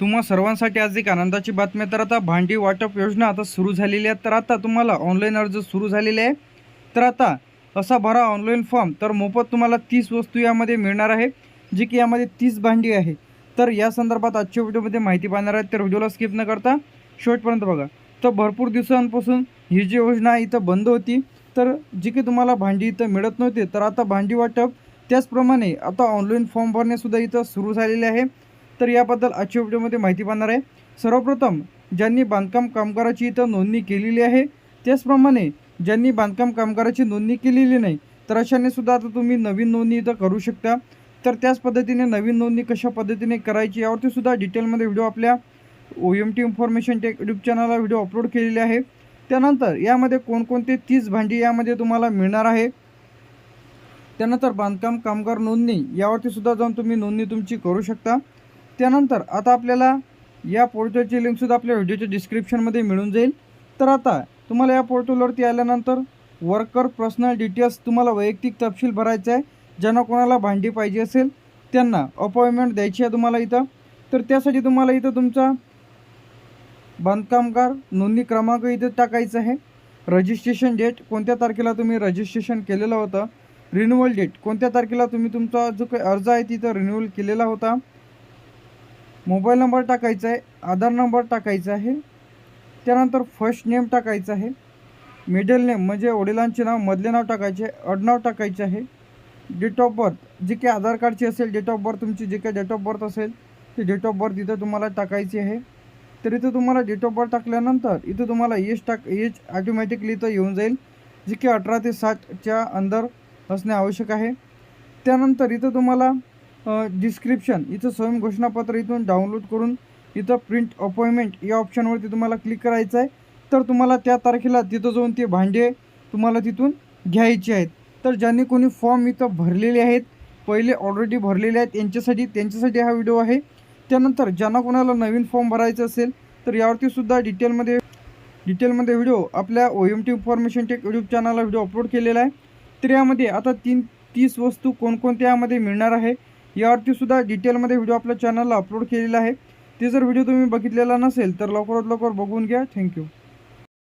तुम्हा सर्वांसाठी आज एक आनंदाची बातमी तर आता भांडी वाटप योजना आता सुरू झालेली आहे. तर आता तुम्हाला ऑनलाईन अर्ज सुरू झालेले आहे. तर आता असा भरा ऑनलाईन फॉर्म तर मोफत तुम्हाला तीस वस्तू यामध्ये मिळणार आहे जी की यामध्ये तीस भांडी आहे. तर या संदर्भात आजच्या व्हिडिओमध्ये माहिती पाहणार आहेत. तर व्हिडिओला स्किप न करता शेवटपर्यंत बघा. तर भरपूर दिवसांपासून ही जी योजना इथं बंद होती. तर जी की तुम्हाला भांडी इथं मिळत नव्हती. तर आता भांडी वाटप त्याचप्रमाणे आता ऑनलाईन फॉर्म भरणेसुद्धा इथं सुरू झालेले आहे. तर याबद्दल आजच्या व्हिडिओमध्ये माहिती पाहणार आहे. सर्वप्रथम ज्यांनी बांधकाम कामगाराची इथं नोंदणी केलेली आहे त्याचप्रमाणे ज्यांनी बांधकाम कामगाराची नोंदणी केलेली नाही तर अशाने सुद्धा आता तुम्ही नवीन नोंदणी इथं करू शकता. तर त्याच पद्धतीने नवीन नोंदणी कशा पद्धतीने करायची यावरती सुद्धा डिटेलमध्ये व्हिडिओ आपल्या O M T information tech YouTube चॅनलला व्हिडिओ अपलोड केलेले आहे. त्यानंतर यामध्ये कोणकोणते तीस भांडी यामध्ये तुम्हाला मिळणार आहे. त्यानंतर बांधकाम कामगार नोंदणी यावरती सुद्धा जाऊन तुम्ही नोंदणी तुमची करू शकता. त्यानंतर आता आपल्याला या पोर्टलची लिंकसुद्धा आपल्या व्हिडिओच्या डिस्क्रिप्शनमध्ये मिळून जाईल. तर आता तुम्हाला या पोर्टलवरती आल्यानंतर वर्कर पर्सनल डिटेल्स तुम्हाला वैयक्तिक तपशील भरायचा आहे ज्यांना कोणाला भांडी पाहिजे असेल त्यांना अपॉइंटमेंट द्यायची आहे तुम्हाला इथं. तर त्यासाठी तुम्हाला इथं तुमचा बांधकामगार नोंदणी क्रमांक इथं टाकायचा आहे. रजिस्ट्रेशन डेट कोणत्या तारखेला तुम्ही रजिस्ट्रेशन केलेलं होतं? रिन्युअल डेट कोणत्या तारखेला तुम्ही तुमचा जो काही अर्ज आहे तिथं रिन्युअल केलेला होता? मोबाईल नंबर टाकायचा आहे आधार नंबर टाकायचा आहे त्यानंतर फर्स्ट नेम टाकायचं आहे मिडल नेम म्हणजे वडिलांचे नाव मधले नाव टाकायचे आहे टाकायचे आहे डेट ऑफ बर्थ जे काही आधार कार्डची असेल डेट ऑफ बर्थ तुमची जे काही डेट ऑफ बर्थ असेल ते डेट ऑफ बर्थ इथं तुम्हाला टाकायची आहे. तर इथं तुम्हाला डेट ऑफ बर्थ टाकल्यानंतर इथं तुम्हाला एज टाक एज ॲटोमॅटिकली इथं येऊन जाईल जे की अठरा ते साठच्या अंदर असणे आवश्यक आहे. त्यानंतर इथं तुम्हाला डिस्क्रिप्शन इथं स्वयं घोषणापत्र इथून डाउनलोड करून इथं प्रिंट अपॉइंटमेंट या ऑप्शनवरती तुम्हाला क्लिक करायचं आहे. तर तुम्हाला त्या तारखेला तिथं जाऊन ते भांडे तुम्हाला तिथून घ्यायचे आहेत. तर ज्यांनी कोणी फॉर्म इथं भरलेले आहेत पहिले ऑलरेडी भरलेले आहेत यांच्यासाठी त्यांच्यासाठी हा व्हिडिओ आहे. त्यानंतर ज्यांना कोणाला नवीन फॉर्म भरायचा असेल तर यावरती सुद्धा डिटेलमध्ये डिटेलमध्ये व्हिडिओ आपल्या O M T information tech YouTube चॅनलला व्हिडिओ अपलोड केलेला आहे. तर यामध्ये आता तीन तीस वस्तू कोणकोणत्या यामध्ये मिळणार आहे यावरतीसुद्धा डिटेलमध्ये व्हिडिओ आपल्या चॅनलला अपलोड केलेला आहे. ते जर व्हिडिओ तुम्ही बघितलेला नसेल तर लवकरात लवकर बघून घ्या. थँक्यू